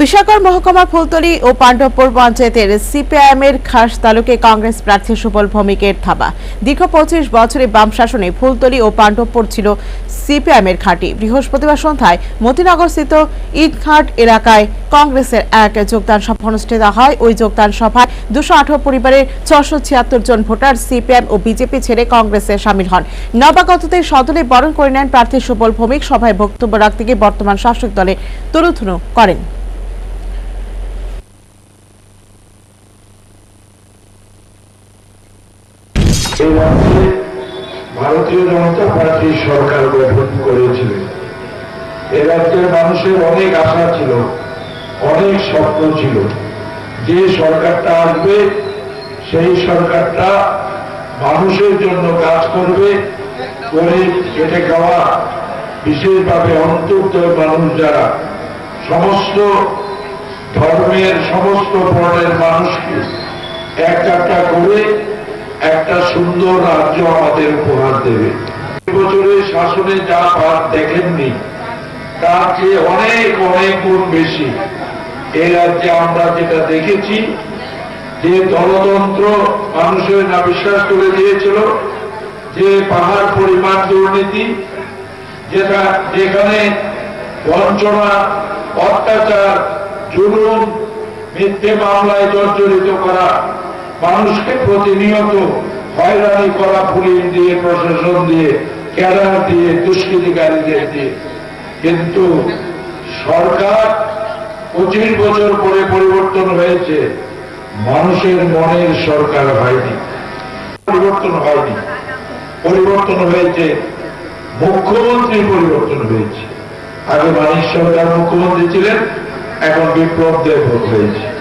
বিশাকর মহকুমা ফুলতলি ও পাণ্ডবপুর পঞ্চায়েতের সিপিআইএম এর খাস তালুকে কংগ্রেস প্রার্থী সুবল ভৌমিকের থাবা। দীর্ঘ পঁচিশ বছরে বাম শাসনে ফুলতলি ও পাণ্ডবপুর ছিল সিপিআইএম এর ঘাঁটি বৃহস্পতিবার সন্ধ্যায় মতিনগরস্থিত ঈদঘাট এলাকায় কংগ্রেসের এক যোগদান সভা অনুষ্ঠিত হয়। ওই যোগদান সভায় দুশো আঠারো পরিবারের ছশো ছিয়াত্তর জন ভোটার সিপিএম ও বিজেপি ছেড়ে কংগ্রেসে সামিল হন। নবাগতদের সদলে বরণ করে নেন প্রার্থী সুবল ভৌমিক। সভায় বক্তব্য রাখতে গিয়ে বর্তমান শাসক দলে তরুথুনু করেন। এই রাজ্যে ভারতীয় জনতা পার্টি সরকার গঠন করেছিলেন এ রাজ্যের মানুষের অনেক আশা ছিল, অনেক স্বপ্ন ছিল। যে সরকারটা আসবে, সেই সরকারটা মানুষের জন্য কাজ করবে গরিব খেটে খাওয়া, বিশেষভাবে অন্তর্দয় মানুষ যারা, সমস্ত ধর্মের, সমস্ত বর্ণের মানুষকে এক একটা করে সুন্দর রাজ্য আমাদের উপহার দেবে। বছরের শাসনে যা পার দেখেননি, তার চেয়ে অনেক অনেক গুণ বেশি। এই রাজ্যে আমরা যেটা দেখেছি, যে দলতন্ত্র মানুষের না বিশ্বাস করে দিয়েছিল, যে পাহাড় পরিমাণ দুর্নীতি, যেটা যেখানে বঞ্চনা, অত্যাচার, জুলুম, মিথ্যে মামলায় জর্জরিত করা মানুষকে প্রতিনিয়ত হয়রানি করা পুলিশ দিয়ে, প্রশাসন দিয়ে, ক্যাডার দিয়ে, দুষ্কৃতিকারীদের দিয়ে। কিন্তু সরকার পঁচিশ বছর পরে পরিবর্তন হয়েছে, মানুষের মনের সরকার হয়নি। পরিবর্তন হয়নি। পরিবর্তন হয়েছে, মুখ্যমন্ত্রী পরিবর্তন হয়েছে। আগে মানিক সরকার মুখ্যমন্ত্রী ছিলেন, এখন বিপ্লব দেব হয়েছে।